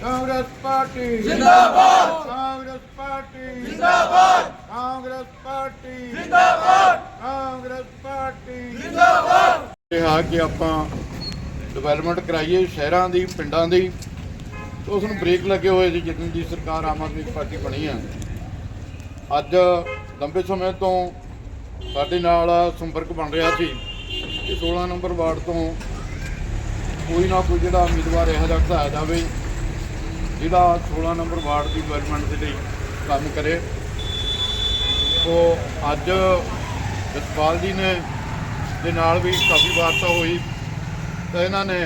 Congress party. ਜਿੰਦਾਬਾਦ। Congress party. ਜਿੰਦਾਬਾਦ। Congress party. ਜਿੰਦਾਬਾਦ। ਕਾਂਗਰਸ ਪਾਰਟੀ। ਜਿੰਦਾਬਾਦ। ਇਹ ਆ ਕਿ ਆਪਾਂ ਡਿਵੈਲਪਮੈਂਟ ਕਰਾਈਏ ਸ਼ਹਿਰਾਂ ਦੀ ਪਿੰਡਾਂ ਦੀ। ਤੇ ਉਸ ਨੂੰ ਬ੍ਰੇਕ ਲੱਗੇ ਹੋਏ ਸੀ ਜਿੱਦਣ ਦੀ ਸਰਕਾਰ ਆਮ ਆਦਮੀ ਪਾਰਟੀ ਬਣੀ ਆ। ਅੱਜ ਲੰਬੇ ਸਮੇਂ ਤੋਂ ਸਾਡੇ ਨਾਲ ਸੰਪਰਕ ਬਣ ਰਿਹਾ ਸੀ ਕਿ 16 ਨੰਬਰ ਵਾਰਡ ਤੋਂ ਕੋਈ ਨਾ ਕੋਈ ਜਿਹੜਾ ਉਮੀਦਵਾਰ ਇਹੋ ਜਿਹਾ ਘਟਾਇਆ ਜਾਵੇ, ਜਿਹੜਾ 16 ਨੰਬਰ ਵਾਰਡ ਦੀ ਡਿਵੈਲਪਮੈਂਟ ਦੇ ਲਈ ਕੰਮ ਕਰੇ। ਉਹ ਅੱਜ ਜਸਪਾਲ ਜੀ ਨੇ ਦੇ ਨਾਲ ਵੀ ਕਾਫੀ ਵਾਰਤਾ ਹੋਈ, ਤਾਂ ਇਹਨਾਂ ਨੇ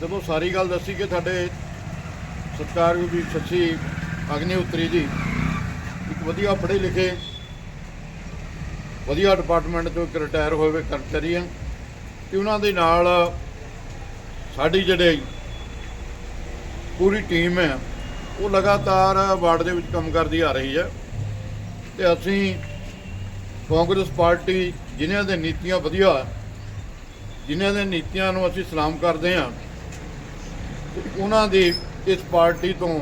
ਜਦੋਂ ਸਾਰੀ ਗੱਲ ਦੱਸੀ ਕਿ ਸਾਡੇ ਸਤਿਕਾਰਯੋਗ ਵੀ ਸ਼ਸ਼ੀ ਅਗਨੀ ਉਤਰੀ ਜੀ, ਇੱਕ ਵਧੀਆ ਪੜ੍ਹੇ ਲਿਖੇ, ਵਧੀਆ ਡਿਪਾਰਟਮੈਂਟ ਤੋਂ ਇੱਕ ਰਿਟਾਇਰ ਹੋਏ ਹੋਏ ਕਰਮਚਾਰੀ ਆ, ਤੇ ਉਹਨਾਂ ਦੇ ਨਾਲ ਸਾਡੀ ਜਿਹੜੇ ਪੂਰੀ ਟੀਮ ਹੈ, ਉਹ ਲਗਾਤਾਰ ਵਾਰਡ ਦੇ ਵਿੱਚ ਕੰਮ ਕਰਦੀ ਆ ਰਹੀ ਹੈ। ਤੇ ਅਸੀਂ ਕਾਂਗਰਸ ਪਾਰਟੀ ਜਿਨ੍ਹਾਂ ਦੇ ਨੀਤੀਆਂ ਵਧੀਆ, ਜਿਨ੍ਹਾਂ ਦੇ ਨੀਤੀਆਂ ਨੂੰ ਅਸੀਂ ਸਲਾਮ ਕਰਦੇ ਹਾਂ ਉਹਨਾਂ ਦੀ ਇਸ ਪਾਰਟੀ ਤੋਂ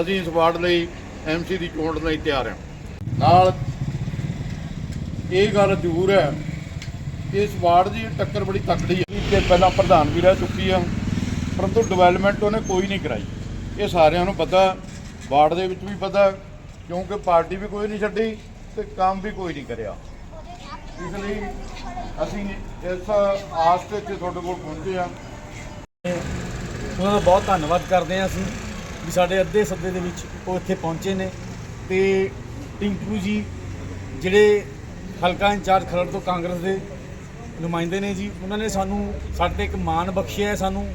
ਅਸੀਂ ਇਸ ਵਾਰਡ ਲਈ ਐਮਸੀ ਦੀ ਚੋਣ ਲਈ ਤਿਆਰ ਹਾਂ। ਨਾਲ ਇਹ ਗੱਲ ਜ਼ਰੂਰ ਹੈ ਇਸ ਵਾਰਡ ਦੀ ਟੱਕਰ ਬੜੀ ਤਕੜੀ ਹੈ। ਕਿ ਪਹਿਲਾਂ ਪ੍ਰਧਾਨ ਵੀ ਰਹਿ ਚੁੱਕੀ ਆ, ਪਰੰਤੂ ਡਿਵੈਲਪਮੈਂਟ ਉਹਨੇ ਕੋਈ ਨਹੀਂ ਕਰਾਈ। ਇਹ ਸਾਰਿਆਂ ਨੂੰ ਪਤਾ, ਵਾਰਡ ਦੇ ਵਿੱਚ ਵੀ ਪਤਾ, ਕਿਉਂਕਿ ਪਾਰਟੀ ਵੀ ਕੋਈ ਨਹੀਂ ਛੱਡੀ ਤੇ ਕੰਮ ਵੀ ਕੋਈ ਨਹੀਂ ਕਰਿਆ। ਇਸ ਲਈ ਅਸੀਂ ਇਸ ਆਸ ਤੇ ਤੁਹਾਡੇ ਕੋਲ ਪਹੁੰਚੇ ਆ। ਉਹਨਾਂ ਦਾ ਬਹੁਤ ਧੰਨਵਾਦ ਕਰਦੇ ਹਾਂ ਅਸੀਂ ਵੀ ਸਾਡੇ ਅੱਧੇ ਸੱਦੇ ਦੇ ਵਿੱਚ ਉਹ ਇੱਥੇ ਪਹੁੰਚੇ ਨੇ ਤੇ ਟਿੰਕੂ ਜੀ, ਜਿਹੜੇ ਹਲਕਾ ਇੰਚਾਰਜ ਖਰੜ ਤੋਂ ਕਾਂਗਰਸ ਦੇ ਨੁਮਾਇੰਦੇ ਨੇ ਜੀ, ਉਹਨਾਂ ਨੇ ਸਾਨੂੰ, ਸਾਡੇ ਤੇ ਇੱਕ ਮਾਣ ਬਖਸ਼ਿਆ ਹੈ ਸਾਨੂੰ,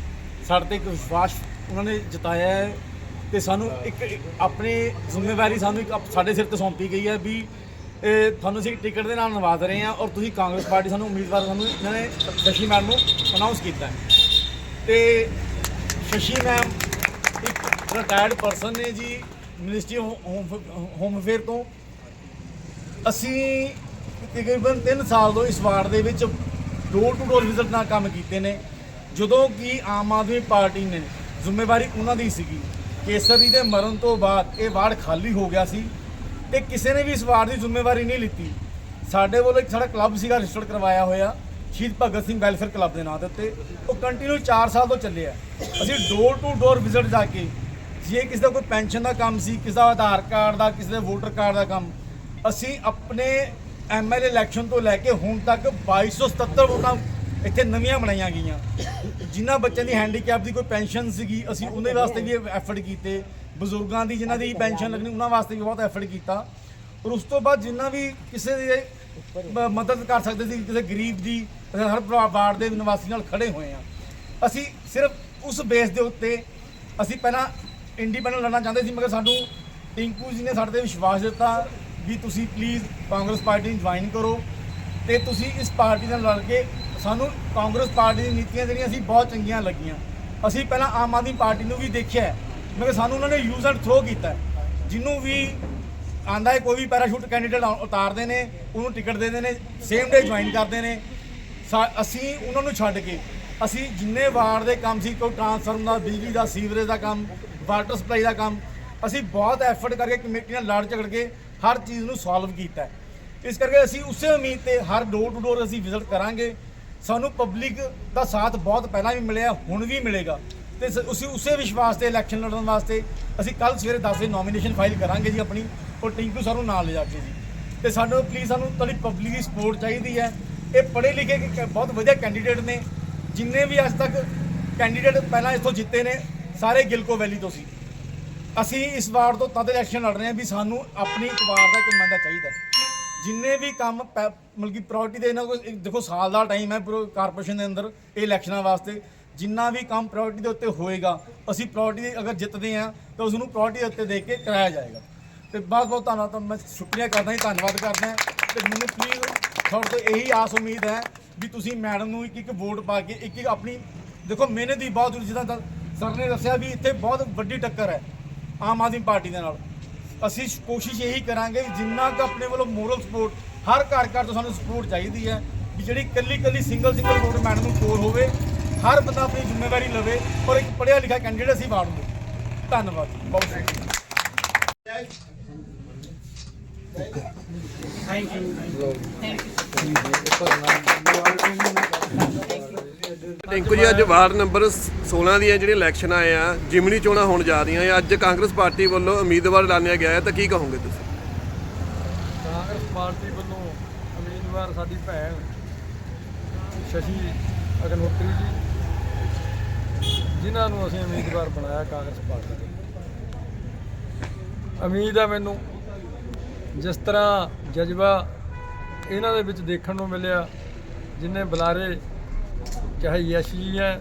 ਸਾਡੇ ਤੇ ਇੱਕ ਵਿਸ਼ਵਾਸ ਉਹਨਾਂ ਨੇ ਜਤਾਇਆ ਹੈ ਤੇ ਸਾਨੂੰ ਇੱਕ ਇੱਕ ਆਪਣੀ ਜ਼ਿੰਮੇਵਾਰੀ ਸਾਨੂੰ ਇੱਕ ਸਾਡੇ ਸਿਰ ਤੇ ਸੌਂਪੀ ਗਈ ਹੈ ਵੀ, ਇਹ ਤੁਹਾਨੂੰ ਅਸੀਂ ਟਿਕਟ ਦੇ ਨਾਲ ਨਵਾਜ਼ ਰਹੇ ਹਾਂ ਔਰ ਤੁਸੀਂ ਕਾਂਗਰਸ ਪਾਰਟੀ ਸਾਨੂੰ ਉਮੀਦਵਾਰ ਸਾਨੂੰ ਇਹਨਾਂ ਨੇ ਸ਼ਸ਼ੀ ਮੈਮ ਨੂੰ ਅਨਾਉਂਸ ਕੀਤਾ ਹੈ। ਤੇ ਸ਼ਸ਼ੀ ਮੈਮ ਇੱਕ ਰਿਟਾਇਰਡ ਪਰਸਨ ਨੇ ਜੀ ਮਿਨਿਸਟਰੀ ਹੋਮ ਅਫੇਅਰ ਤੋਂ। ਅਸੀਂ ਤਕਰੀਬਨ 3 ਸਾਲ ਤੋਂ ਇਸ ਵਾਰਡ ਦੇ ਵਿੱਚ ਡੋਰ ਟੂ ਡੋਰ ਵਿਜ਼ਿਟ ਨਾਲ ਕੰਮ ਕੀਤੇ ਨੇ। ਜਦੋਂ ਕਿ ਆਮ ਆਦਮੀ ਪਾਰਟੀ ਨੇ ਜ਼ਿੰਮੇਵਾਰੀ ਉਹਨਾਂ ਦੀ ਸੀਗੀ। ਕੇਸਰ ਜੀ ਦੇ ਮਰਨ ਤੋਂ ਬਾਅਦ ਇਹ ਵਾਰਡ ਖਾਲੀ ਹੋ ਗਿਆ ਸੀ ਤੇ ਕਿਸੇ ਨੇ ਵੀ ਇਸ ਵਾਰਡ ਦੀ ਜ਼ਿੰਮੇਵਾਰੀ ਨਹੀਂ ਲਿੱਤੀ। ਸਾਡੇ ਵੱਲੋਂ ਇੱਕ ਸਾਡਾ ਕਲੱਬ ਸੀਗਾ ਰਜਿਸਟਰਡ ਕਰਵਾਇਆ ਹੋਇਆ। ਸ਼ਹੀਦ ਭਗਤ ਸਿੰਘ ਵੈਲਫੇਅਰ ਕਲੱਬ ਦੇ ਨਾਂ ਦੇ ਉੱਤੇ। ਉਹ ਕੰਟੀਨਿਊ 4 ਸਾਲ ਤੋਂ ਚੱਲਿਆ ਅਸੀਂ ਡੋਰ ਟੂ ਡੋਰ ਵਿਜ਼ਿਟ ਜਾ ਕੇ ਜੇ ਕਿਸੇ ਦਾ ਕੋਈ ਪੈਨਸ਼ਨ ਦਾ ਕੰਮ ਸੀ, ਕਿਸੇ ਦਾ ਆਧਾਰ ਕਾਰਡ ਦਾ, ਕਿਸੇ ਦੇ ਵੋਟਰ ਕਾਰਡ ਦਾ ਕੰਮ, ਅਸੀਂ ਆਪਣੇ ਐਮਐਲਏ ਇਲੈਕਸ਼ਨ ਤੋਂ ਲੈ ਕੇ ਹੁਣ ਤੱਕ 2277 ਵੋਟਾਂ ਇੱਥੇ ਨਵੀਆਂ ਬਣਾਈਆਂ ਗਈਆਂ। ਜਿਨ੍ਹਾਂ ਬੱਚਿਆਂ ਦੀ ਹੈਂਡੀਕੈਪ ਦੀ ਕੋਈ ਪੈਨਸ਼ਨ ਸੀਗੀ, ਅਸੀਂ ਉਹਦੇ ਵਾਸਤੇ ਵੀ ਐਫਰਟ ਕੀਤੇ। ਬਜ਼ੁਰਗਾਂ ਦੀ ਜਿਨ੍ਹਾਂ ਦੀ ਪੈਨਸ਼ਨ ਲੱਗਣੀ, ਉਹਨਾਂ ਵਾਸਤੇ ਵੀ ਬਹੁਤ ਐਫਰਟ ਕੀਤਾ। ਔਰ ਉਸ ਤੋਂ ਬਾਅਦ ਜਿੰਨਾ ਵੀ ਕਿਸੇ ਦੇ ਮਦਦ ਕਰ ਸਕਦੇ ਸੀ, ਕਿਸੇ ਗਰੀਬ ਦੀ ਅਸੀਂ ਹਰ ਪਰਿਵਾਰ- ਵਾਰਡ ਦੇ ਨਿਵਾਸੀ ਨਾਲ ਖੜੇ ਹੋਏ ਆ। ਅਸੀਂ ਸਿਰਫ ਉਸ ਬੇਸ ਦੇ ਉੱਤੇ ਅਸੀਂ ਪਹਿਲਾਂ ਇੰਡੀਪੈਂਡੈਂਟ ਲੜਨਾ ਚਾਹੁੰਦੇ ਸੀ, ਮਗਰ ਸਾਨੂੰ ਟਿੰਕੂ ਜੀ ਨੇ ਸਾਡੇ ਤੇ ਵਿਸ਼ਵਾਸ ਦਿੱਤਾ। ਵੀ ਤੁਸੀਂ ਪਲੀਜ਼ ਕਾਂਗਰਸ ਪਾਰਟੀ ਨੂੰ ਜੁਆਇਨ ਕਰੋ ਤੇ ਤੁਸੀਂ ਇਸ ਪਾਰਟੀ ਨਾਲ ਲੜ ਕੇ ਸਾਨੂੰ ਕਾਂਗਰਸ ਪਾਰਟੀ ਦੀਆਂ ਨੀਤੀਆਂ ਜਿਹੜੀਆਂ ਸੀ ਬਹੁਤ ਚੰਗੀਆਂ ਲੱਗੀਆਂ। ਅਸੀਂ ਪਹਿਲਾਂ ਆਮ ਆਦਮੀ ਪਾਰਟੀ ਨੂੰ ਵੀ ਦੇਖਿਆ ਹੈ, ਮਗਰ ਸਾਨੂੰ ਉਹਨਾਂ ਨੇ ਯੂਜ਼ ਐਂਡ ਥਰੋ ਕੀਤਾ ਜਿਹਨੂੰ ਵੀ ਆਂਦਾ ਹੈ ਕੋਈ ਵੀ ਪੈਰਾਸ਼ੂਟ ਕੈਂਡੀਡੇਟ ਉਤਾਰਦੇ ਨੇ ਉਹਨੂੰ ਟਿਕਟ ਦੇ ਦਿੰਦੇ ਨੇ ਸੇਮ ਡੇ ਜੁਆਇਨ ਕਰਦੇ ਨੇ। ਸਾ- ਅਸੀਂ ਉਹਨਾਂ ਨੂੰ ਛੱਡ ਕੇ ਅਸੀਂ ਜਿੰਨੇ ਵਾਰਡ ਦੇ ਕੰਮ ਸੀ ਕੋਈ ਟ੍ਰਾਂਸਫਾਰਮ ਦਾ ਬਿਜਲੀ ਦਾ ਸੀਵਰੇਜ ਦਾ ਕੰਮ ਵਾਟਰ ਸਪਲਾਈ ਦਾ ਕੰਮ ਅਸੀਂ ਬਹੁਤ ਐਫਰਟ ਕਰਕੇ ਕਮੇਟੀ ਨਾਲ ਲੜ ਝਗੜ ਕੇ ਹਰ ਚੀਜ਼ ਨੂੰ ਸੋਲਵ ਕੀਤਾ ਹੈ। ਇਸ ਕਰਕੇ ਅਸੀਂ ਉਸੇ ਉਮੀਦ ਤੇ ਹਰ ਡੋਰ ਟੂ ਡੋਰ ਅਸੀਂ ਵਿਜ਼ਿਟ ਕਰਾਂਗੇ। ਸਾਨੂੰ ਪਬਲਿਕ ਦਾ ਸਾਥ ਬਹੁਤ ਪਹਿਲਾਂ ਵੀ ਮਿਲਿਆ, ਹੁਣ ਵੀ ਮਿਲੇਗਾ। ਤੇ ਅਸੀਂ ਉਸੇ ਵਿਸ਼ਵਾਸ ਤੇ ਇਲੈਕਸ਼ਨ ਲੜਨ ਵਾਸਤੇ ਅਸੀਂ ਕੱਲ ਸਵੇਰੇ 10 ਵਜੇ ਨੋਮੀਨੇਸ਼ਨ ਫਾਈਲ ਕਰਾਂਗੇ ਜੀ ਆਪਣੀ ਔਰ ਟਿੰਕੂ ਸਰ ਨੂੰ ਨਾਲ ਲਿਜਾ ਕੇ ਜੀ। ਤੇ ਸਾਨੂੰ ਪਲੀਜ਼ ਸਾਨੂੰ ਤੁਹਾਡੀ ਪਬਲਿਕ ਦੀ ਸਪੋਰਟ ਚਾਹੀਦੀ ਹੈ। ਇਹ ਪੜ੍ਹੇ ਲਿਖੇ ਬਹੁਤ ਵਧੀਆ ਕੈਂਡੀਡੇਟ ਨੇ। ਜਿੰਨੇ ਵੀ ਅੱਜ ਤੱਕ ਕੈਂਡੀਡੇਟ ਪਹਿਲਾਂ ਇੱਥੋਂ ਜਿੱਤੇ ਨੇ, ਸਾਰੇ ਗਿਲਕੋ ਵੈਲੀ ਤੋਂ ਸੀ। ਅਸੀਂ ਇਸ ਵਾਰ ਤੋਂ ਤਦ ਇਲੈਕਸ਼ਨ ਲੜ ਰਹੇ ਹਾਂ ਵੀ ਸਾਨੂੰ ਆਪਣੀ ਇੱਕ ਵਾਰ ਦਾ ਇੱਕ ਨੁਮਾਇੰਦਾ ਚਾਹੀਦਾ ਹੈ। ਜਿੰਨੇ ਵੀ ਕੰਮ ਪੈ- ਮਤਲਬ ਕਿ ਪ੍ਰਾਇੋਰਟੀ ਦੇ ਇਹਨਾਂ ਕੋਲ ਇੱਕ ਦੇਖੋ ਸਾਲ ਦਾ ਟਾਈਮ ਹੈ ਕਾਰਪੋਰੇਸ਼ਨ ਦੇ ਅੰਦਰ ਇਹ ਇਲੈਕਸ਼ਨਾਂ ਵਾਸਤੇ। ਜਿੰਨਾ ਵੀ ਕੰਮ ਪ੍ਰਾਇੋਰਟੀ ਦੇ ਉੱਤੇ ਹੋਏਗਾ, ਅਸੀਂ ਪ੍ਰਾਇੋਰਟੀ ਅਗਰ ਜਿੱਤਦੇ ਹਾਂ, ਤਾਂ ਉਸ ਨੂੰ ਪ੍ਰਾਇੋਰਟੀ ਦੇ ਉੱਤੇ ਦੇ ਕੇ ਕਰਾਇਆ ਜਾਏਗਾ। ਤੇ ਬਹੁਤ ਬਹੁਤ ਧੰਨਵਾਦ ਤਾਂ ਮੈਂ ਸ਼ੁਕਰੀਆ ਕਰਦਾ ਜੀ, ਧੰਨਵਾਦ ਕਰਦਾ ਹਾਂ। ਤੇ ਮੈਨੂੰ ਪਲੀਜ਼ ਤੁਹਾਡੇ ਤੋਂ ਇਹੀ ਆਸ ਉਮੀਦ ਹੈ ਵੀ ਤੁਸੀਂ ਮੈਡਮ ਨੂੰ ਇੱਕ ਇੱਕ ਵੋਟ ਪਾ ਕੇ ਇੱਕ ਇੱਕ ਆਪਣੀ ਦੇਖੋ ਮਿਹਨਤ ਦੀ ਬਹੁਤ ਜ਼ਰੂਰੀ ਜਿੱਦਾਂ ਸਰ ਨੇ ਦੱਸਿਆ ਵੀ ਇੱਥੇ ਬਹੁਤ ਵੱਡੀ ਟੱਕਰ ਹੈ। ਆਮ ਆਦਮੀ ਪਾਰਟੀ ਦੇ ਨਾਲ। ਅਸੀਂ ਕੋਸ਼ਿਸ਼ ਇਹੀ ਕਰਾਂਗੇ ਵੀ ਜਿੰਨਾ ਕੁ ਆਪਣੇ ਵੱਲੋਂ ਮੋਰਲ ਸਪੋਰਟ ਹਰ ਘਰ ਘਰ ਤੋਂ ਸਾਨੂੰ ਸਪੋਰਟ ਚਾਹੀਦੀ ਹੈ ਵੀ ਜਿਹੜੀ ਕੱਲੀ ਕੱਲੀ ਸਿੰਗਲ ਸਿੰਗਲ ਵੋਟ ਮੈਡਮ ਨੂੰ ਕੋਲ ਹੋਵੇ ਹਰ ਬੰਦਾ ਆਪਣੀ ਜ਼ਿੰਮੇਵਾਰੀ ਲਵੇ ਔਰ ਇੱਕ ਪੜ੍ਹਿਆ ਲਿਖਿਆ ਕੈਂਡੀਡੇਟ ਅਸੀਂ ਵਾਰਡ ਨੂੰ ਧੰਨਵਾਦ। ਬਹੁਤ ਸ਼ੁਕਰੀਆ। ਟਿੰਕੂ ਜੀ ਅੱਜ ਵਾਰਡ ਨੰਬਰ 16 ਦੀਆਂ ਜਿਹੜੀਆਂ ਇਲੈਕਸ਼ਨ ਆਏ ਆ, ਜਿਮਨੀ ਚੋਣਾਂ ਹੋਣ ਜਾ ਰਹੀਆਂ ਆ, ਅੱਜ ਕਾਂਗਰਸ ਪਾਰਟੀ ਵੱਲੋਂ ਉਮੀਦਵਾਰ ਐਲਾਨਿਆ ਗਿਆ ਹੈ, ਤਾਂ ਕੀ ਕਹੋਗੇ ਤੁਸੀਂ? ਕਾਂਗਰਸ ਪਾਰਟੀ ਵੱਲੋਂ ਉਮੀਦਵਾਰ ਸਾਡੀ ਭੈਣ ਸ਼ਸ਼ੀ ਅਗਨਹੋਤਰੀ ਜੀ, ਜਿਨ੍ਹਾਂ ਨੂੰ ਅਸੀਂ ਉਮੀਦਵਾਰ ਬਣਾਇਆ ਕਾਂਗਰਸ ਪਾਰਟੀ ਦੇ ਉਮੀਦ ਆ ਮੈਨੂੰ, ਜਿਸ ਤਰ੍ਹਾਂ ਜਜ਼ਬਾ ਇਹਨਾਂ ਦੇ ਵਿੱਚ ਦੇਖਣ ਨੂੰ ਮਿਲਿਆ, ਜਿੰਨੇ ਬੁਲਾਰੇ ਚਾਹੇ ਯਸ਼ ਜੀ ਹੈ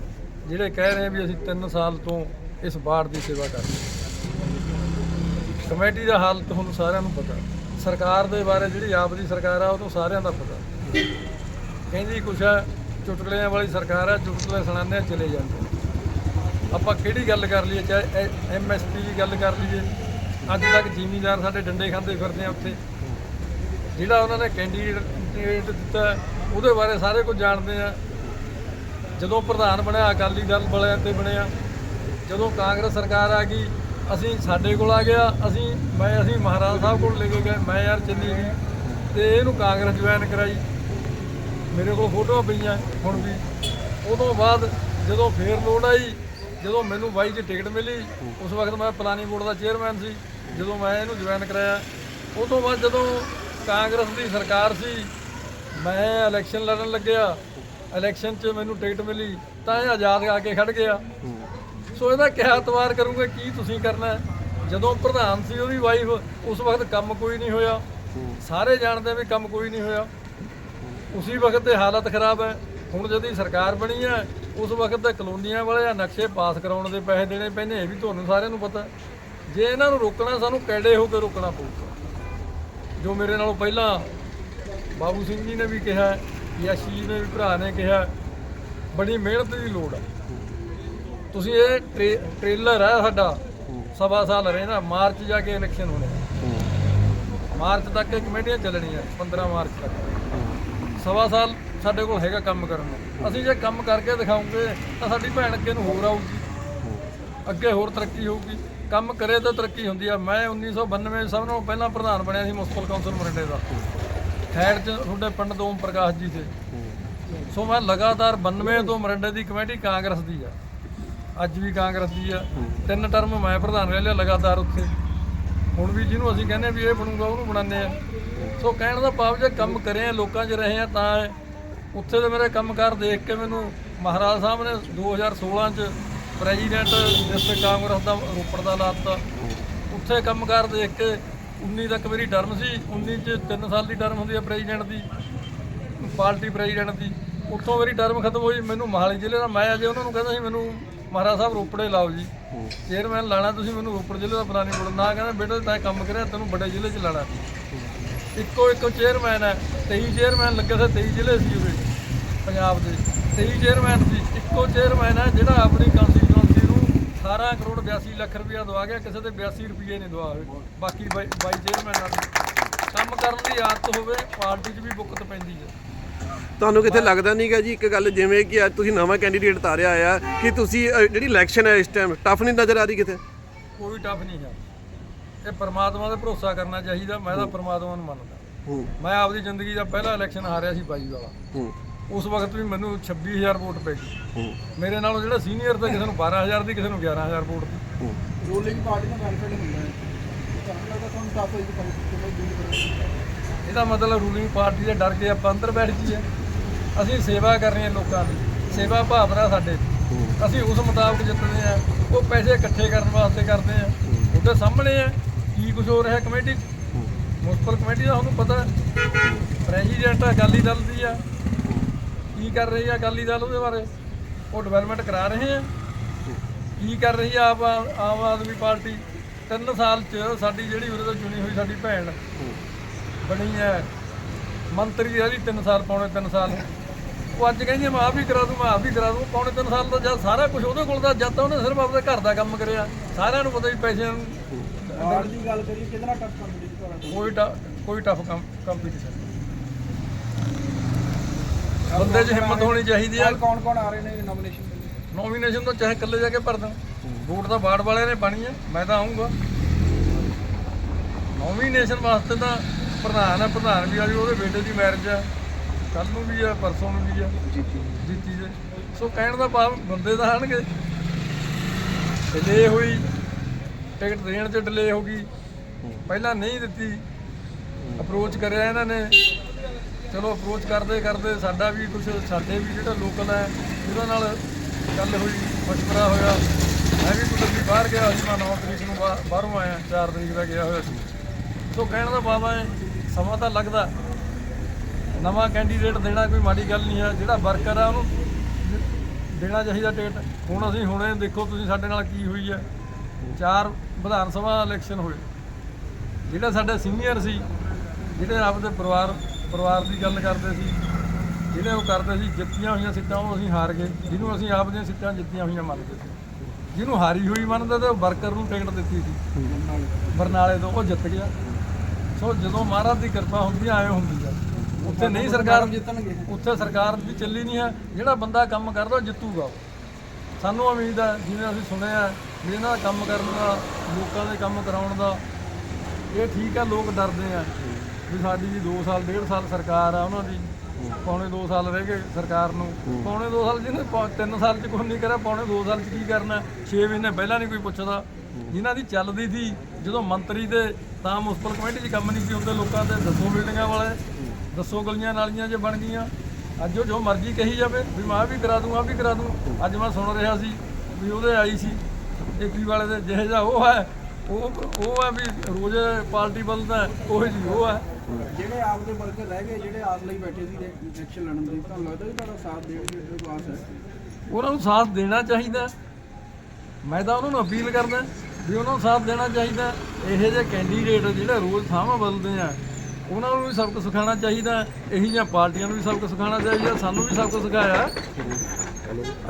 ਜਿਹੜੇ ਕਹਿ ਰਹੇ ਵੀ ਅਸੀਂ 3 ਸਾਲ ਤੋਂ ਇਸ ਵਾਰਡ ਦੀ ਸੇਵਾ ਕਰ ਰਹੇ ਕਮੇਟੀ ਦਾ ਹਾਲਤ ਤੁਹਾਨੂੰ ਸਾਰਿਆਂ ਨੂੰ ਪਤਾ। ਸਰਕਾਰ ਦੇ ਬਾਰੇ ਜਿਹੜੀ ਆਪ ਦੀ ਸਰਕਾਰ ਆ ਉਹ ਤੋਂ ਸਾਰਿਆਂ ਦਾ ਪਤਾ। ਕਹਿੰਦੀ ਕੁਛ ਹੈ ਚੁਟਕਲਿਆਂ ਵਾਲੀ ਸਰਕਾਰ ਆ ਚੁਟਕਲੇ ਸੁਣਾਉਂਦੇ ਆ, ਚਲੇ ਜਾਂਦੇ ਆਪਾਂ ਕਿਹੜੀ ਗੱਲ ਕਰ ਲਈਏ ਚਾਹੇ ਐਮਐਸਪੀ ਦੀ ਗੱਲ ਕਰ ਲਈਏ। ਅੱਜ ਤੱਕ ਜ਼ਿਮੀਂਦਾਰ ਸਾਡੇ ਡੰਡੇ ਖਾਂਦੇ ਫਿਰਦੇ ਆ ਉੱਥੇ। ਜਿਹੜਾ ਉਹਨਾਂ ਨੇ ਕੈਂਡੀਡੇਟ ਦਿੱਤਾ ਉਹਦੇ ਬਾਰੇ ਸਾਰੇ ਕੁਝ ਜਾਣਦੇ ਆ। ਜਦੋਂ ਪ੍ਰਧਾਨ ਬਣਿਆ, ਅਕਾਲੀ ਦਲ ਵਾਲਿਆਂ ਤੇ ਬਣਿਆ, ਜਦੋਂ ਕਾਂਗਰਸ ਸਰਕਾਰ ਆ ਗਈ, ਅਸੀਂ ਸਾਡੇ ਕੋਲ ਆ ਗਿਆ, ਅਸੀਂ, ਮੈਂ, ਅਸੀਂ ਮਹਾਰਾਜ ਸਾਹਿਬ ਕੋਲ ਲੈ ਕੇ ਗਏ, ਮੈਂ ਯਾਰ ਚੰਨੀ ਗਈ ਤੇ ਇਹਨੂੰ ਕਾਂਗਰਸ ਜੁਆਇਨ ਕਰਾਈ। ਮੇਰੇ ਕੋਲ ਫੋਟੋਆਂ ਪਈਆਂ ਹੁਣ ਵੀ। ਉਦੋਂ ਬਾਅਦ ਜਦੋਂ ਫੇਰ ਲੋੜ ਆਈ, ਜਦੋਂ ਮੈਨੂੰ ਬਾਈ 'ਚ ਟਿਕਟ ਮਿਲੀ, ਉਸ ਵਕਤ ਮੈਂ ਪਲਾਨੀ ਬੋਰਡ ਦਾ ਚੇਅਰਮੈਨ ਸੀ, ਜਦੋਂ ਮੈਂ ਇਹਨੂੰ ਜੁਆਇਨ ਕਰਾਇਆ। ਉਦੋਂ ਬਾਅਦ ਜਦੋਂ ਕਾਂਗਰਸ ਦੀ ਸਰਕਾਰ ਸੀ, ਮੈਂ ਇਲੈਕਸ਼ਨ ਲੜਨ ਲੱਗਿਆ। ਇਲੈਕਸ਼ਨ 'ਚ ਮੈਨੂੰ ਟਿਕਟ ਮਿਲੀ, ਤਾਂ ਇਹ ਆਜ਼ਾਦ ਆ ਕੇ ਖੜ ਗਿਆ। ਸੋ ਇਹਦਾ ਕਿਹਾ ਇਤਵਾਰ ਕਰੂੰਗੇ, ਕੀ ਤੁਸੀਂ ਕਰਨਾ ਜਦੋਂ ਪ੍ਰਧਾਨ ਸੀ ਉਹਦੀ ਵਾਈਫ ਉਸ ਵਕਤ ਕੰਮ ਕੋਈ ਨਹੀਂ ਹੋਇਆ। ਸਾਰੇ ਜਾਣਦੇ ਵੀ ਕੰਮ ਕੋਈ ਨਹੀਂ ਹੋਇਆ। ਉਸੇ ਵਕਤ ਤੇ ਹਾਲਤ ਖਰਾਬ ਹੈ। ਹੁਣ ਜਦੀ ਸਰਕਾਰ ਬਣੀ ਹੈ, ਉਸ ਵਕਤ ਤੇ ਕਲੋਨੀਆਂ ਵਾਲੇ ਆ, ਨਕਸ਼ੇ ਪਾਸ ਕਰਾਉਣ ਦੇ ਪੈਸੇ ਦੇਣੇ ਪੈਂਦੇ, ਇਹ ਵੀ ਤੁਹਾਨੂੰ ਸਾਰਿਆਂ ਨੂੰ ਪਤਾ। ਜੇ ਇਹਨਾਂ ਨੂੰ ਰੋਕਣਾ, ਸਾਨੂੰ ਕੈੜੇ ਹੋ ਕੇ ਰੋਕਣਾ ਪਊਗਾ। ਜੋ ਮੇਰੇ ਨਾਲੋਂ ਪਹਿਲਾਂ ਬਾਬੂ ਸਿੰਘ ਜੀ ਨੇ ਵੀ ਕਿਹਾ ਯਸ਼ੀ ਜੀ ਨੇ ਭਰਾ ਨੇ ਕਿਹਾ, ਬੜੀ ਮਿਹਨਤ ਦੀ ਲੋੜ ਹੈ ਤੁਸੀਂ ਇਹ ਟਰੇ- ਟ੍ਰੇਲਰ ਹੈ ਸਾਡਾ, ਸਵਾ ਸਾਲ ਰਹਿਣਾ, ਮਾਰਚ ਜਾ ਕੇ ਇਲੈਕਸ਼ਨ ਹੋਣੇ। ਮਾਰਚ ਤੱਕ ਇਹ ਕਮੇਟੀਆਂ ਚੱਲਣੀਆਂ 15 ਮਾਰਚ ਤੱਕ। ਸਵਾ ਸਾਲ ਸਾਡੇ ਕੋਲ ਹੈਗਾ ਕੰਮ ਕਰਨ ਨੂੰ। ਅਸੀਂ ਜੇ ਕੰਮ ਕਰਕੇ ਦਿਖਾਉਂਗੇ, ਤਾਂ ਸਾਡੀ ਭੈਣ ਅੱਗੇ ਨੂੰ ਹੋਰ ਆਊਗੀ। ਅੱਗੇ ਹੋਰ ਤਰੱਕੀ ਹੋਊਗੀ। ਕੰਮ ਕਰੇ ਤਾਂ ਤਰੱਕੀ ਹੁੰਦੀ ਆ। ਮੈਂ 1992 ਸਭ ਨਾਲੋਂ ਪਹਿਲਾਂ ਪ੍ਰਧਾਨ ਬਣਿਆ ਸੀ ਮੁਸਤਫਲ ਕੌਂਸਲ ਮਰਿੰਡੇ ਦਾ। ਖੈੜ ਚ ਤੁਹਾਡੇ ਪਿੰਡ ਤੋਂ ਓਮ ਪ੍ਰਕਾਸ਼ ਜੀ ਤੇ ਸੋ ਮੈਂ ਲਗਾਤਾਰ 92 ਤੋਂ ਮਰਿੰਡੇ ਦੀ ਕਮੇਟੀ ਕਾਂਗਰਸ ਦੀ ਆ। ਅੱਜ ਵੀ ਕਾਂਗਰਸ ਦੀ ਆ। ਤਿੰਨ ਟਰਮ ਮੈਂ ਪ੍ਰਧਾਨ ਰਹਿ ਲਿਆ ਲਗਾਤਾਰ ਉੱਥੇ। ਹੁਣ ਵੀ ਜਿਹਨੂੰ ਅਸੀਂ ਕਹਿੰਦੇ ਵੀ ਇਹ ਬਣੂਗਾ, ਉਹਨੂੰ ਬਣਾਉਂਦੇ ਆ। ਸੋ ਕਹਿਣ ਦਾ ਭਾਵ ਜੇ ਕੰਮ ਕਰਿਆ ਲੋਕਾਂ 'ਚ ਰਹੇ ਆ, ਤਾਂ ਉੱਥੇ ਦੇ ਮੇਰੇ ਕੰਮਕਾਰ ਦੇਖ ਕੇ ਮੈਨੂੰ ਮਹਾਰਾਜ ਸਾਹਿਬ ਨੇ 2016 'ਚ ਪ੍ਰੈਜ਼ੀਡੈਂਟ ਡਿਸਟ੍ਰਿਕਟ ਕਾਂਗਰਸ ਦਾ ਰੋਪੜ ਦਾ ਲਾਤਾ ਉੱਥੇ ਕੰਮਕਾਰ ਦੇਖ ਕੇ 19 ਤੱਕ ਮੇਰੀ ਟਰਮ ਸੀ 19 'ਚ 3 ਸਾਲ ਦੀ ਟਰਮ ਹੁੰਦੀ ਹੈ ਪ੍ਰੈਜ਼ੀਡੈਂਟ ਦੀ ਪਾਰਟੀ ਪ੍ਰੈਜ਼ੀਡੈਂਟ ਦੀ। ਉੱਥੋਂ ਮੇਰੀ ਟਰਮ ਖਤਮ ਹੋਈ ਮੈਨੂੰ ਮਹਾਲੀ ਜ਼ਿਲ੍ਹੇ ਦਾ ਮੈਂ ਅਜੇ ਉਹਨਾਂ ਨੂੰ ਕਹਿੰਦਾ ਸੀ ਮੈਨੂੰ ਮਹਾਰਾਜ ਸਾਹਿਬ ਰੋਪੜੇ ਲਾਓ ਜੀ। ਚੇਅਰਮੈਨ ਲਾਣਾ ਤੁਸੀਂ ਮੈਨੂੰ ਰੋਪੜ ਜ਼ਿਲ੍ਹੇ ਦਾ ਪਲਾਨੀ ਬੋਲ ਨਾ ਕਹਿੰਦਾ ਬੇਟਾ ਤੈਂ ਕੰਮ ਕਰਿਆ ਤੈਨੂੰ ਵੱਡੇ ਜ਼ਿਲ੍ਹੇ 'ਚ ਲਾਣਾ ਇੱਕੋ ਇੱਕੋ ਚੇਅਰਮੈਨ ਹੈ 23 ਚੇਅਰਮੈਨ ਲੱਗੇ ਸੀ 23 ਜ਼ਿਲ੍ਹੇ ਸੀ ਉਹਦੇ ਪੰਜਾਬ ਦੇ। 23 ਚੇਅਰਮੈਨ ਸੀ ਇੱਕੋ ਚੇਅਰਮੈਨ ਹੈ ਜਿਹੜਾ ਆਪਣੀ ਨੂੰ 18 ਕਰੋੜ 82 ਲੱਖ ਰੁਪਇਆ ਦਵਾ ਗਿਆ ਕਿਸੇ ਦੇ 82 ਰੁਪਏ ਨਹੀਂ ਦਵਾ ਹੋਏ। ਬਾਕੀ 22 ਚੇਅਰਮੈਨਾਂ ਦੀ ਕੰਮ ਕਰਨ ਦੀ ਆਦਤ ਹੋਵੇ ਪਾਰਟੀ 'ਚ ਵੀ ਬੁੱਕਤ ਪੈਂਦੀ ਹੈ। ਤੁਹਾਨੂੰ ਕਿਤੇ ਲੱਗਦਾ ਨਹੀਂਗਾ ਜੀ? ਇੱਕ ਗੱਲ ਜਿਵੇਂ ਕਿ ਅੱਜ ਤੁਸੀਂ ਨਵਾਂ ਕੈਂਡੀਡੇਟ ਤਾਰਿਆ ਆ ਕਿ ਤੁਸੀਂ ਅ, ਜਿਹੜੀ ਇਲੈਕਸ਼ਨ ਹੈ ਇਸ ਟਾਈਮ ਟਫ ਨਹੀਂ ਨਜ਼ਰ ਆ ਰਹੀ ਕਿਤੇ? ਕੋਈ ਟਫ ਨਹੀਂ ਹੈ। ਇਹ ਪਰਮਾਤਮਾ ਤੇ ਭਰੋਸਾ ਕਰਨਾ ਚਾਹੀਦਾ ਮੈਂ ਤਾਂ ਪਰਮਾਤਮਾ ਨੂੰ ਮੰਨਦਾ। ਹੂੰ। ਮੈਂ ਆਪਦੀ ਜ਼ਿੰਦਗੀ ਦਾ ਪਹਿਲਾ ਇਲੈਕਸ਼ਨ ਹਾਰਿਆ ਸੀ ਬਾਈ ਵਾਲਾ। ਹੂੰ। ਉਸ ਵਕਤ ਵੀ ਮੈਨੂੰ 26000 ਵੋਟ ਪੈ ਗਈ। ਹੂੰ। ਮੇਰੇ ਨਾਲੋਂ ਜਿਹੜਾ ਸੀਨੀਅਰ ਤਾਂ ਕਿਸੇ ਨੂੰ 12000 ਦੀ ਕਿਸੇ ਨੂੰ 11000 ਵੋਟ ਦੀ। ਹੂੰ। ਰੂਲਿੰਗ ਪਾਰਟੀ ਦਾ ਬੈਨੀਫਿਟ ਹੁੰਦਾ ਹੈ। ਤੁਹਾਨੂੰ ਹੋਈ ਕਿ ਇਹਦਾ ਮਤਲਬ ਰੂਲਿੰਗ ਪਾਰਟੀ ਦੇ ਡਰ ਕੇ ਆਪਾਂ ਅੰਦਰ ਬੈਠ ਜੀਏ ਅਸੀਂ ਸੇਵਾ ਕਰ ਰਹੇ ਹਾਂ ਲੋਕਾਂ ਦੀ। ਸੇਵਾ ਭਾਵਨਾ ਸਾਡੇ। ਅਸੀਂ ਉਸ ਮੁਤਾਬਕ ਜਿੱਤਦੇ ਆ ਉਹ ਪੈਸੇ ਇਕੱਠੇ ਕਰਨ ਵਾਸਤੇ ਕਰਦੇ ਆ ਉਹਦੇ ਸਾਹਮਣੇ ਆ ਕੀ ਕੁਝ ਹੋ ਰਿਹਾ ਕਮੇਟੀ 'ਚ। ਮੁਨਸਪਲ ਕਮੇਟੀ ਦਾ ਤੁਹਾਨੂੰ ਪਤਾ ਪ੍ਰੈਜ਼ੀਡੈਂਟ ਅਕਾਲੀ ਦਲ ਦੀ ਆ। ਕੀ ਕਰ ਰਹੀ ਆ ਅਕਾਲੀ ਦਲ ਉਹਦੇ ਬਾਰੇ? ਉਹ ਡਿਵੈਲਪਮੈਂਟ ਕਰਾ ਰਹੇ ਆ। ਕੀ ਕਰ ਰਹੀ ਆ ਆਪ ਆਮ ਆਦਮੀ ਪਾਰਟੀ? ਤਿੰਨ ਸਾਲ ਚ ਸਾਡੀ ਜਿਹੜੀ ਉਰੇ ਤੋਂ ਚੁਣੀ ਹੋਈ ਸਾਡੀ ਭੈਣ ਬਣੀ ਹੈ ਮੰਤਰੀ ਰਹੀ 3 ਸਾਲ ਪੌਣੇ 3 ਸਾਲ। ਉਹ ਅੱਜ ਕਹਿੰਦੀ ਮੈਂ ਆਹ ਵੀ ਕਰਾ ਦੂੰ ਮੈਂ ਆਹ ਵੀ ਕਰਾ ਦੂੰ। ਪੌਣੇ 3 ਸਾਲ ਦਾ ਜਦ ਸਾਰਾ ਕੁਝ ਉਹਦੇ ਕੋਲ ਦਾ ਜਦ ਤਾਂ ਉਹਨੇ ਸਿਰਫ ਆਪਣੇ ਘਰ ਦਾ ਕੰਮ ਕਰਿਆ। ਸਾਰਿਆਂ ਨੂੰ ਪਤਾ ਵੀ ਪੈਸਿਆਂ ਨੂੰ ਵਾਰਡ ਦੀ ਗੱਲ ਕਰੀਏ ਕਿੰਨਾ ਟਫ ਕੰਪੀਟੀਸ਼ਨ ਕੋਈ ਕੋਈ ਟਫ ਕੰਪੀਟੀਸ਼ਨ ਬੰਦੇ 'ਚ ਹਿੰਮਤ ਹੋਣੀ ਚਾਹੀਦੀ ਆ। ਕੌਣ ਕੌਣ ਆ ਰਹੇ ਨੇ ਨੋਮੀਨੇਸ਼ਨ ਨੋਮੀਨੇਸ਼ਨ ਤਾਂ ਚਾਹੇ ਇਕੱਲੇ ਜਾ ਕੇ ਭਰ ਦੇਣ। ਵੋਟ ਤਾਂ ਵਾਰਡ ਵਾਲਿਆਂ ਨੇ ਪਾਣੀ ਹੈ ਮੈਂ ਤਾਂ ਆਉਂਗਾ ਨੋਮੀਨੇਸ਼ਨ ਵਾਸਤੇ ਤਾਂ ਪ੍ਰਧਾਨ ਹੈ ਪ੍ਰਧਾਨ ਵੀ ਆ ਜੀ ਉਹਦੇ ਬੇਟੇ ਦੀ ਮੈਰਿਜ ਆ। ਕੱਲ ਨੂੰ ਵੀ ਆ ਪਰਸੋਂ ਨੂੰ ਵੀ ਆ। ਜੀਤੀ ਦੇ ਸੋ ਕਹਿਣ ਦਾ ਭਾਵ ਬੰਦੇ ਤਾਂ ਆਣਗੇ। ਡਿਲੇ ਹੋਈ ਟਿਕਟ ਦੇਣ 'ਚ ਡਿਲੇ ਹੋ ਗਈ। ਪਹਿਲਾਂ ਨਹੀਂ ਦਿੱਤੀ। ਅਪਰੋਚ ਕਰਿਆ ਇਹਨਾਂ ਨੇ। ਚਲੋ ਅਪਰੋਚ ਕਰਦੇ ਕਰਦੇ ਸਾਡਾ ਵੀ ਕੁਝ ਸਾਡੇ ਵੀ ਜਿਹੜਾ ਲੋਕਲ ਹੈ ਉਹਦੇ ਨਾਲ ਗੱਲ ਹੋਈ ਮਸ਼ਵਰਾ ਹੋਇਆ। ਮੈਂ ਵੀ ਕੁਝ ਵੀ ਬਾਹਰ ਗਿਆ ਸੀ, ਮੈਂ 9 ਤਰੀਕ ਨੂੰ ਬਾ- ਬਾਹਰੋਂ ਆਇਆ 4 ਤਰੀਕ ਦਾ ਗਿਆ ਹੋਇਆ ਸੀ। ਸੋ ਕਹਿਣ ਦਾ ਬਾਬਾ ਹੈ, ਸਮਾਂ ਤਾਂ ਲੱਗਦਾ। ਨਵਾਂ ਕੈਂਡੀਡੇਟ ਦੇਣਾ ਕੋਈ ਮਾੜੀ ਗੱਲ ਨਹੀਂ ਹੈ ਜਿਹੜਾ ਵਰਕਰ ਆ ਉਹਨੂੰ ਦੇਣਾ ਚਾਹੀਦਾ ਟਿਕਟ। ਹੁਣ ਅਸੀਂ ਹੁਣੇ ਦੇਖੋ ਤੁਸੀਂ ਸਾਡੇ ਨਾਲ ਕੀ ਹੋਈ ਹੈ। ਚਾਰ ਵਿਧਾਨ ਸਭਾ ਇਲੈਕਸ਼ਨ ਹੋਏ। ਜਿਹੜੇ ਸਾਡੇ ਸੀਨੀਅਰ ਸੀ, ਜਿਹੜੇ ਆਪਦੇ ਪਰਿਵਾਰ ਪਰਿਵਾਰ ਦੀ ਗੱਲ ਕਰਦੇ ਸੀ ਜਿਹੜੇ ਉਹ ਕਰਦੇ ਸੀ, ਜਿੱਤੀਆਂ ਹੋਈਆਂ ਸੀਟਾਂ ਉਹ ਅਸੀਂ ਹਾਰ ਗਏ, ਜਿਹਨੂੰ ਅਸੀਂ ਆਪ ਦੀਆਂ ਸੀਟਾਂ ਜਿੱਤੀਆਂ ਹੋਈਆਂ ਮੰਨਦੇ ਸੀ। ਜਿਹਨੂੰ ਹਾਰੀ ਹੋਈ ਮੰਨਦੇ ਤੇ ਉਹ ਵਰਕਰ ਨੂੰ ਟਿਕਟ ਦਿੱਤੀ ਸੀ। ਬਰਨਾਲੇ ਤੋਂ, ਉਹ ਜਿੱਤ ਗਿਆ। ਸੋ ਜਦੋਂ ਮਹਾਰਾਜ ਦੀ ਕਿਰਪਾ ਹੁੰਦੀ ਆ ਐ ਹੁੰਦੀ ਆ। ਉੱਥੇ ਨਹੀਂ ਸਰਕਾਰ ਜਿੱਤਣਗੇ ਉੱਥੇ ਸਰਕਾਰ ਦੀ ਚੱਲੀ ਨਹੀਂ ਹੈ ਜਿਹੜਾ ਬੰਦਾ ਕੰਮ ਕਰਦਾ, ਉਹ ਜਿੱਤੂਗਾ। ਉਹ। ਸਾਨੂੰ ਉਮੀਦ ਹੈ ਜਿਵੇਂ ਅਸੀਂ ਸੁਣਿਆ, ਵੀ ਇਹਨਾਂ ਦਾ ਕੰਮ ਕਰਨ ਦਾ, ਲੋਕਾਂ ਦੇ ਕੰਮ ਕਰਾਉਣ ਦਾ, ਇਹ ਠੀਕ ਆ, ਲੋਕ ਡਰਦੇ ਆ। ਵੀ ਸਾਡੀ ਜੀ 2 ਸਾਲ 1.5 ਸਾਲ ਸਰਕਾਰ ਆ ਉਹਨਾਂ ਦੀ। ਪੌਣੇ 2 ਸਾਲ ਰਹਿ ਗਏ ਸਰਕਾਰ ਨੂੰ। ਪੌਣੇ 2 ਸਾਲ ਜਿਹਨੇ 3 ਸਾਲ ਚ ਕੁਝ ਨਹੀਂ ਕਰਿਆ, ਪੌਣੇ 2 ਸਾਲ ਚ ਕੀ ਕਰਨਾ? 6 ਮਹੀਨੇ ਪਹਿਲਾਂ ਨਹੀਂ ਕੋਈ ਪੁੱਛਦਾ। ਜਿਨ੍ਹਾਂ ਦੀ ਚੱਲਦੀ ਸੀ, ਜਦੋਂ ਮੰਤਰੀ ਤੇ ਤਾਂ ਮੁਸਪਲ ਕਮੇਟੀ 'ਚ ਕੰਮ ਨਹੀਂ ਸੀ ਹੁੰਦੇ, ਲੋਕਾਂ 'ਤੇ ਦੱਸੋ ਬਿਲਡਿੰਗਾਂ ਵਾਲੇ, ਦੱਸੋ ਗਲੀਆਂ ਨਾਲੀਆਂ ਜੇ ਬਣ ਗਈਆਂ। ਅੱਜ ਉਹ ਜੋ ਮਰਜ਼ੀ ਕਹੀ ਜਾਵੇ, ਵੀ ਮੈਂ ਵੀ ਕਰਾ ਦੂੰ ਆ ਵੀ ਕਰਾ ਦੂੰ। ਅੱਜ ਮੈਂ ਸੁਣ ਰਿਹਾ ਸੀ ਵੀ ਉਹਦੇ ਆਈ ਸੀ ਏਪੀ ਵਾਲੇ ਦੇ ਜਿਹੇ ਜਿਹਾ ਉਹ ਹੈ। ਉਹ ਉਹ ਹੈ ਵੀ ਰੋਜ਼ ਪਾਰਟੀ ਬਦਲਦਾ, ਉਹ ਜੀ ਉਹ ਹੈ। ਜਿਹੜੇ ਆਪਦੇ ਵਰਕਰ ਰਹਿ ਗਏ, ਜਿਹੜੇ ਆਪ ਲਈ ਬੈਠੇ ਸੀ ਇਲੈਕਸ਼ਨ ਲੜਨ ਦੇ, ਤੁਹਾਨੂੰ ਲੱਗਦਾ ਵੀ ਤੁਹਾਡਾ ਸਾਥ ਦੇਣਗੇ ਜਿਹੜੇ ਪਾਸ ਹੈ? ਉਹਨਾਂ ਨੂੰ ਸਾਥ ਦੇਣਾ ਚਾਹੀਦਾ। ਮੈਂ ਤਾਂ ਉਹਨਾਂ ਨੂੰ ਅਪੀਲ ਕਰਦਾ ਵੀ ਉਹਨਾਂ ਨੂੰ ਸਾਥ ਦੇਣਾ ਚਾਹੀਦਾ। ਇਹੋ ਜਿਹੇ ਕੈਂਡੀਡੇਟ ਜਿਹੜੇ ਰੋਜ਼ ਥਾਵਾਂ ਬਦਲਦੇ ਆ, ਉਹਨਾਂ ਨੂੰ ਵੀ ਸਬਕ ਸਿਖਾਉਣਾ ਚਾਹੀਦਾ। ਇਹੀ ਜਿਹੀਆਂ ਪਾਰਟੀਆਂ ਨੂੰ ਵੀ ਸਬਕ ਸਿਖਾਉਣਾ ਚਾਹੀਦਾ, ਸਾਨੂੰ ਵੀ ਸਬਕ ਸਿਖਾਇਆ।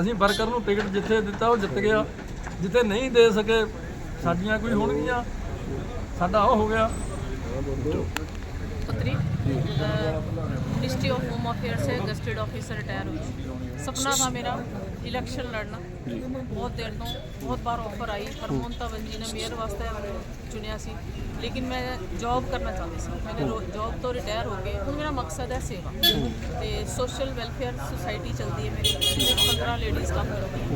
ਅਸੀਂ ਵਰਕਰ ਨੂੰ ਟਿਕਟ ਜਿੱਥੇ ਦਿੱਤਾ, ਉਹ ਜਿੱਤ ਗਿਆ। ਜਿੱਥੇ ਨਹੀਂ ਦੇ ਸਕੇ, ਸਾਡੀਆਂ ਕੋਈ ਹੋਣਗੀਆਂ। ਸਾਡਾ ਉਹ ਹੋ ਗਿਆ। मिनिस्ट्री ऑफ होम अफेयर से गस्टेड ऑफिसर रिटायर हुई सपना ਦਾ ਮੇਰਾ ਇਲੈਕਸ਼ਨ ਲੜਨਾ। ਬਹੁਤ ਦੇਰ ਤੋਂ ਬਹੁਤ ਵਾਰ ਆਫਰ ਆਈ ਹਰਮੋਨ ਤਾਂ ਵੰਜੀ ਨੇ ਮੇਅਰ ਵਾਸਤੇ ਚੁਣਿਆ ਸੀ। ਲੇਕਿਨ ਮੈਂ ਜੌਬ ਕਰਨਾ ਚਾਹੁੰਦੀ ਸੀ। ਮੈਂ ਜੌਬ ਤੋਂ ਰਿਟਾਇਰ ਹੋ ਕੇ ਹੁਣ ਮੇਰਾ ਮਕਸਦ ਹੈ ਸੇਵਾ। ਤੇ ਸੋਸ਼ਲ ਵੈਲਫੇਅਰ ਸੁਸਾਇਟੀ ਚੱਲਦੀ ਹੈ ਮੇਰੀ। 15 ਲੇਡੀਜ਼ ਕੰਮ ਕਰਦੀਆਂ।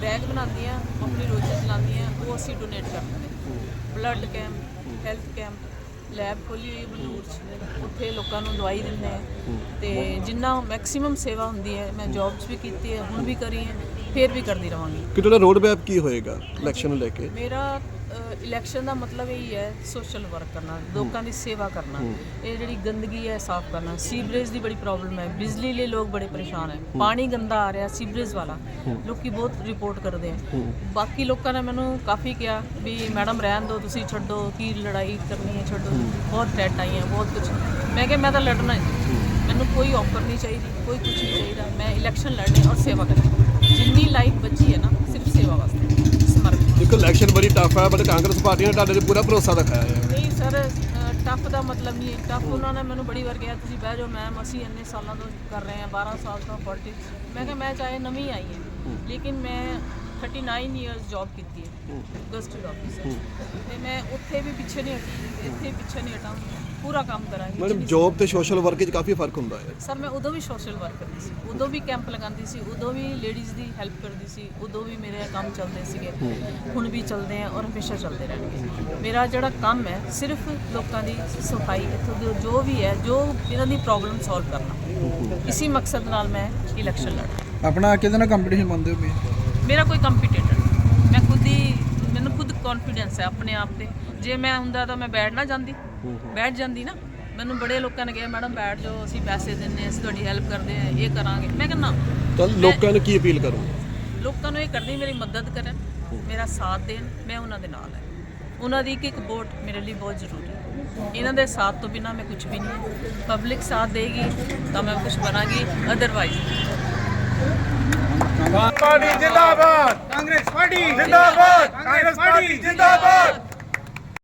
ਬੈਗ ਬਣਾਉਂਦੀਆਂ ਆਪਣੀ ਰੋਜ਼ੀ ਚਲਾਉਂਦੀਆਂ ਉਹ ਅਸੀਂ ਡੋਨੇਟ ਕਰਦੇ ਹਾਂ। Blood camp health camp lab ਖੋਲੀ ਹੋਈ ਬਲੂਰ ਚ। ਉੱਥੇ ਲੋਕਾਂ ਨੂੰ ਦਵਾਈ ਦਿੰਦੇ ਆ। ਤੇ ਜਿੰਨਾ ਮੈਕਸਿਮਮ ਸੇਵਾ ਹੁੰਦੀ ਹੈ, ਮੈਂ ਜੌਬਸ ਵੀ ਕੀਤੀ ਹੈ, ਹੁਣ ਵੀ ਕਰੀ ਹੈ। ਫੇਰ ਵੀ ਕਰਦੀ ਰਵਾਂਗੀ ਕਿ ਤੁਹਾਡਾ ਰੋਡ ਮੈਪ ਕੀ ਹੋਏਗਾ ਇਲੈਕਸ਼ਨ ਨੂੰ ਲੈ ਕੇ? ਮੇਰਾ ਇਲੈਕਸ਼ਨ ਦਾ ਮਤਲਬ ਇਹ ਹੈ ਸੋਸ਼ਲ ਵਰਕ ਕਰਨਾ ਲੋਕਾਂ ਦੀ ਸੇਵਾ ਕਰਨਾ। ਇਹ ਜਿਹੜੀ ਗੰਦਗੀ ਹੈ ਸਾਫ਼ ਕਰਨਾ। ਸੀਵਰੇਜ ਦੀ ਬੜੀ ਪ੍ਰੋਬਲਮ ਹੈ। ਬਿਜਲੀ ਲਈ ਲੋਕ ਬੜੇ ਪਰੇਸ਼ਾਨ ਹੈ। ਪਾਣੀ ਗੰਦਾ ਆ ਰਿਹਾ ਸੀਵਰੇਜ ਵਾਲਾ। ਲੋਕੀ ਬਹੁਤ ਰਿਪੋਰਟ ਕਰਦੇ ਆ। ਬਾਕੀ ਲੋਕਾਂ ਨੇ ਮੈਨੂੰ ਕਾਫੀ ਕਿਹਾ ਵੀ ਮੈਡਮ ਰਹਿਣ ਦਿਓ ਤੁਸੀਂ ਛੱਡੋ। ਕੀ ਲੜਾਈ ਕਰਨੀ ਹੈ ਛੱਡੋ। ਬਹੁਤ ਟੈਟ ਆਈਆਂ ਬਹੁਤ ਕੁਝ ਮੈਂ ਕਿਹਾ ਮੈਂ ਤਾਂ ਲੜਨਾ ਹੈ। ਮੈਨੂੰ ਕੋਈ ਆਫਰ ਨਹੀਂ ਚਾਹੀਦੀ ਕੋਈ ਕੁਝ ਨਹੀਂ ਚਾਹੀਦਾ। ਮੈਂ ਇਲੈਕਸ਼ਨ ਲੜਨੀ ਔਰ ਸੇਵਾ ਕਰਨੀ। ਜਿੰਨੀ ਲਾਈਫ ਬਚੀ ਹੈ ਨਾ ਸਿਰਫ ਸੇਵਾ ਵਾਸਤੇ। ਸਮਰਪਿਤ ਦੇਖੋ ਇਲੈਕਸ਼ਨ ਬੜੀ ਟਫ ਹੈ ਬਟ ਕਾਂਗਰਸ ਪਾਰਟੀ ਨੇ ਤੁਹਾਡੇ ਤੇ ਪੂਰਾ ਭਰੋਸਾ ਦਿਖਾਇਆ ਹੈ। ਨਹੀਂ ਸਰ ਟਫ ਦਾ ਮਤਲਬ ਨਹੀਂ ਟਫ ਉਹਨਾਂ ਨੇ ਮੈਨੂੰ ਬੜੀ ਵਾਰ ਕਿਹਾ ਤੁਸੀਂ ਬਹਿ ਜਾਓ ਮੈਮ ਅਸੀਂ ਇੰਨੇ ਸਾਲਾਂ ਤੋਂ ਕਰ ਰਹੇ ਹਾਂ 12 ਸਾਲ ਤੋਂ ਪੋਲਿਟਿਕਸ ਮੈਂ ਕਿਹਾ ਮੈਂ ਚਾਹੇ ਨਵੀਂ ਆਈ ਹਾਂ ਲੇਕਿਨ ਮੈਂ 39 ਇਅਰਸ ਜੌਬ ਕੀਤੀ ਹੈ ਗਸਟਡ ਆਫਿਸਰ ਤੇ ਮੈਂ ਉੱਥੇ ਵੀ ਪਿੱਛੇ ਨਹੀਂ ਹਟੀ ਇੱਥੇ ਪਿੱਛੇ ਨਹੀਂ ਹਟਾਂ ਪੂਰਾ ਕੰਮ ਕਰਾਂਗੀ ਮੈਡਮ ਜੌਬ ਤੇ ਸੋਸ਼ਲ ਵਰਕ 'ਚ ਕਾਫੀ ਫ਼ਰਕ ਹੁੰਦਾ ਹੈ। ਸਰ ਮੈਂ ਉਦੋਂ ਵੀ ਸੋਸ਼ਲ ਵਰਕ ਕਰਦੀ ਸੀ ਉਦੋਂ ਵੀ ਕੈਂਪ ਲਗਾਉਂਦੀ ਸੀ ਉਦੋਂ ਵੀ ਲੇਡੀਜ਼ ਦੀ ਹੈਲਪ ਕਰਦੀ ਸੀ ਉਦੋਂ ਵੀ ਮੇਰੇ ਕੰਮ ਚੱਲਦੇ ਸੀਗੇ। ਹੁਣ ਵੀ ਚੱਲਦੇ ਆ ਔਰ ਹਮੇਸ਼ਾ ਚੱਲਦੇ ਰਹਿਣਗੇ। ਮੇਰਾ ਜਿਹੜਾ ਕੰਮ ਹੈ ਸਿਰਫ ਲੋਕਾਂ ਦੀ ਸਫ਼ਾਈ ਇੱਥੋਂ ਦੀ ਜੋ ਵੀ ਹੈ ਜੋ ਇਹਨਾਂ ਦੀ ਪ੍ਰੋਬਲਮ ਸੋਲਵ ਕਰਨਾ। ਇਸੇ ਮਕਸਦ ਨਾਲ ਮੈਂ ਇਲੈਕਸ਼ਨ ਲੜਨਾ ਆਪਣਾ ਕਿਹਦੇ ਨਾਲ ਕੰਪੀਟੀਸ਼ਨ ਮੰਨਦੇ ਹੋ ਮੇਰਾ ਕੋਈ ਕੰਪੀਟੀਟਰ ਮੈਂ ਖੁਦ ਹੀ ਮੈਨੂੰ ਖੁਦ ਕੌਨਫੀਡੈਂਸ ਹੈ ਆਪਣੇ ਆਪ ਤੇ। ਜੇ ਮੈਂ ਹੁੰਦਾ ਤਾਂ ਮੈਂ ਬੈਠ ਨਾ ਜਾਂਦੀ। ਬੈਠ ਜਾਂਦੀ ਨਾ ਮੈਨੂੰ ਬੜੇ ਲੋਕਾਂ ਨੇ ਕਿਹਾ ਮੈਡਮ ਬੈਠ ਜਾਓ ਅਸੀਂ ਪੈਸੇ ਦਿੰਨੇ ਅਸੀਂ ਤੁਹਾਡੀ ਹੈਲਪ ਕਰਦੇ ਹਾਂ ਇਹ ਕਰਾਂਗੇ। ਮੈਂ ਕਹਿੰਦਾ ਤਾਂ ਲੋਕਾਂ ਨੂੰ ਕੀ ਅਪੀਲ ਕਰੋ ਲੋਕਾਂ ਨੂੰ ਇਹ ਕਰਦੀ ਮੇਰੀ ਮਦਦ ਕਰਨ ਮੇਰਾ ਸਾਥ ਦੇਣ ਮੈਂ ਉਹਨਾਂ ਦੇ ਨਾਲ ਹਾਂ। ਉਹਨਾਂ ਦੀ ਇੱਕ ਇੱਕ ਵੋਟ ਮੇਰੇ ਲਈ ਬਹੁਤ ਜ਼ਰੂਰੀ ਹੈ। ਇਹਨਾਂ ਦੇ ਸਾਥ ਤੋਂ ਬਿਨਾ ਮੈਂ ਕੁਝ ਵੀ ਨਹੀਂ ਪਬਲਿਕ ਸਾਥ ਦੇਗੀ ਤਾਂ ਮੈਂ ਕੁਝ ਬਣਾਂਗੀ ਅਦਰਵਾਈਜ਼ ਪਾਰਟੀ ਜਿੰਦਾਬਾਦ! ਕਾਂਗਰਸ ਪਾਰਟੀ ਜਿੰਦਾਬਾਦ! ਕਾਂਗਰਸ ਪਾਰਟੀ ਜਿੰਦਾਬਾਦ!